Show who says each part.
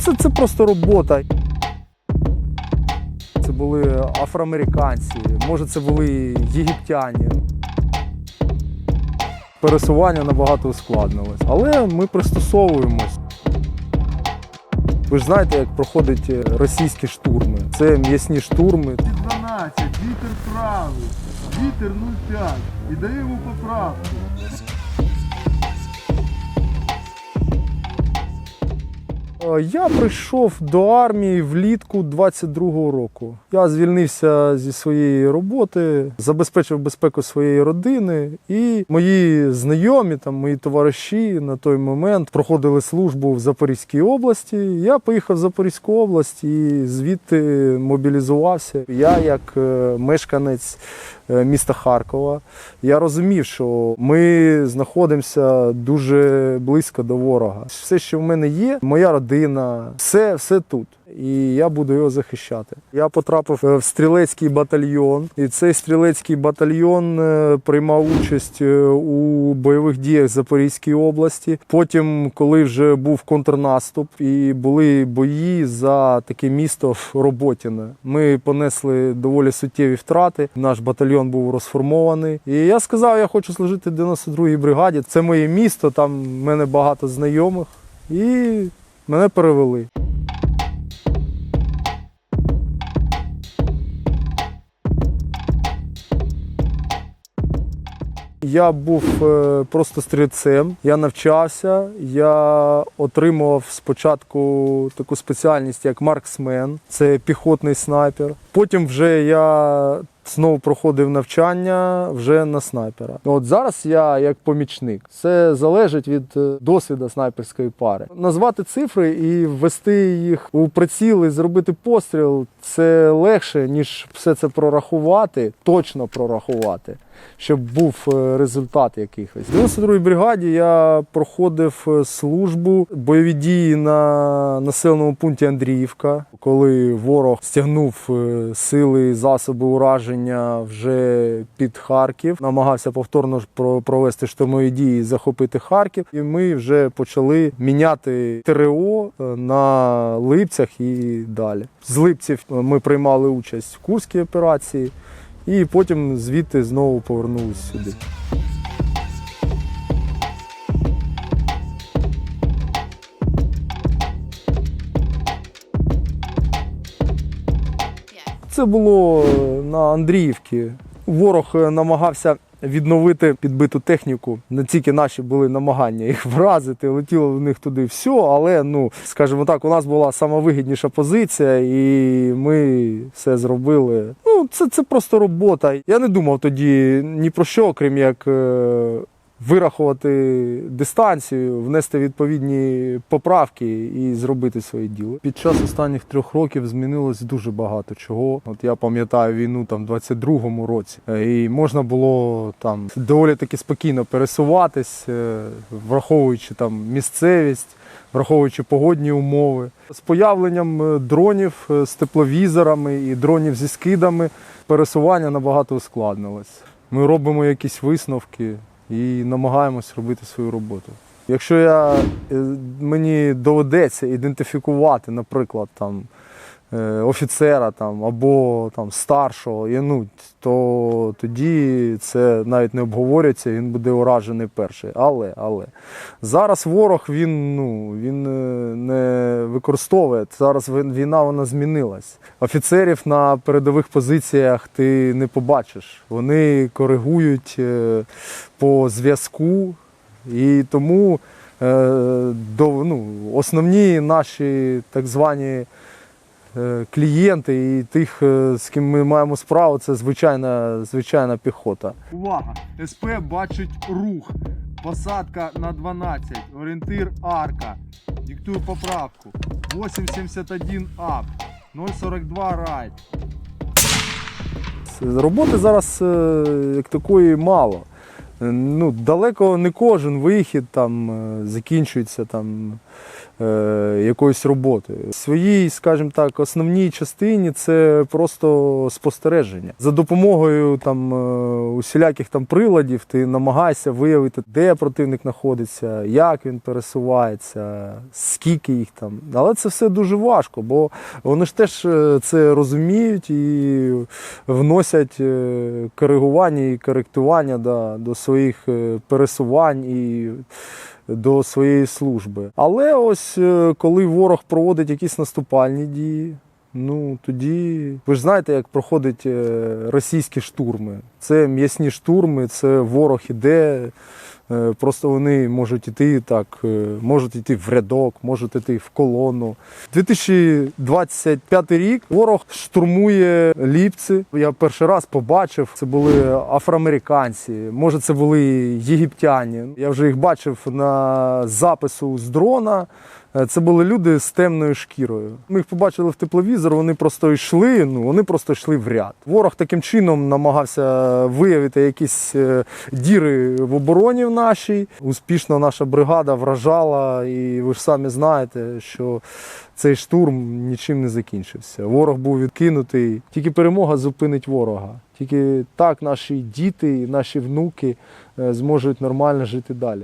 Speaker 1: Це, це просто робота. Це були афроамериканці, може, це були єгиптяні. Пересування набагато ускладнилось. Але ми пристосовуємось. Ви ж знаєте, як проходять е, російські штурми. Це м'ясні штурми.
Speaker 2: 12, вітер правий, вітер 0,5 і даємо поправку.
Speaker 1: Я прийшов до армії влітку 22-го року. Я звільнився зі своєї роботи, забезпечив безпеку своєї родини, і мої знайомі, там мої товариші на той момент проходили службу в Запорізькій області. Я поїхав в Запорізьку область і звідти мобілізувався. Я, як е, мешканець е, міста Харкова, я розумів, що ми знаходимося дуже близько до ворога. Все, що в мене є, моя родина, все, все тут. І я буду його захищати. Я потрапив е, в стрілецький батальйон, і цей стрілецький батальйон е, приймав участь е, у бойових діях Запорізької області. Потім, коли вже був контрнаступ і були бої за таке місто Роботіне, ми понесли доволі суттєві втрати. Наш батальйон був розформований. І я сказав, я хочу служити в 92-й бригаді. Це моє місто, там в мене багато знайомих, і мене перевели. Я був е, просто стрільцем, я навчався, я отримував спочатку таку спеціальність, як марксмен, це піхотний снайпер. Потім вже я знову проходив навчання вже на снайпера. От зараз я як помічник. Це залежить від е, досвіду снайперської пари. Назвати цифри і ввести їх у приціл і зробити постріл це легше, ніж все це прорахувати, точно прорахувати щоб був е, результат якихось. В 92-й бригаді я проходив е, службу бойові дії на населеному пункті Андріївка, коли ворог стягнув сили і засоби ураження вже під Харків, намагався повторно про- провести штурмові дії, захопити Харків. І ми вже почали міняти ТРО е, на Липцях і далі. З Липців ми приймали участь в Курській операції. І потім звідти знову повернулися сюди. Це було е, на Андріївці. Ворог е, намагався відновити підбиту техніку. Не тільки наші були намагання їх вразити, летіло в них туди все, але ну, скажімо так, у нас була самовигідніша позиція, і ми все зробили. Ну, це, це просто робота. Я не думав тоді ні про що, крім як. Вирахувати дистанцію, внести відповідні поправки і зробити своє діло. Під час останніх трьох років змінилось дуже багато чого. От я пам'ятаю війну там в 22-му році, Е, і можна було там доволі таки спокійно пересуватись, е, враховуючи там місцевість, враховуючи погодні умови. З появленням е, дронів з тепловізорами і дронів зі скидами пересування набагато ускладнилось. Ми робимо якісь висновки і намагаємось робити свою роботу. Якщо я, е, мені доведеться ідентифікувати, наприклад, там, офіцера там, або там, старшого, я, ну, то тоді це навіть не обговорюється, він буде уражений перший. Але, але зараз ворог він, ну, він е, не використовує. Зараз війна вона змінилась. Офіцерів на передових позиціях ти не побачиш. Вони коригують е, по зв'язку, і тому е, до, ну, основні наші так звані е, клієнти і тих, е, з ким ми маємо справу, це звичайна, звичайна піхота.
Speaker 2: Увага! СП бачить рух. Посадка на 12. Орієнтир арка. Диктую поправку. 871 ап. 042 райт.
Speaker 1: Роботи зараз е, як такої мало. Е, Ну, далеко не кожен вихід там е, закінчується там е, якоїсь роботи. В своїй, скажімо так, основній частині це просто спостереження. За допомогою там е, усіляких там приладів ти намагаєшся виявити, де противник знаходиться, як він пересувається, скільки їх там. Але це все дуже важко, бо вони ж теж е, це розуміють і вносять е, коригування і коректування да, до своїх е, пересувань і до своєї служби. Але ось е, коли ворог проводить якісь наступальні дії. Ну тоді ви ж знаєте, як проходять е, російські штурми. Це м'ясні штурми, це ворог іде. Е, Просто вони можуть іти так, е, можуть йти в рядок, можуть йти в колону. 2025 рік ворог штурмує ліпці. Я перший раз побачив, це були афроамериканці, може, це були єгиптяні. Я вже їх бачив на запису з дрона. Е, Це були люди з темною шкірою. Ми їх побачили в тепловізор, вони просто йшли, ну вони просто йшли в ряд. Ворог таким чином намагався виявити якісь е, діри в обороні в нашій. Успішно наша бригада вражала, і ви ж самі знаєте, що цей штурм нічим не закінчився. Ворог був відкинутий. Тільки перемога зупинить ворога. Тільки так наші діти, наші внуки е, зможуть нормально жити далі.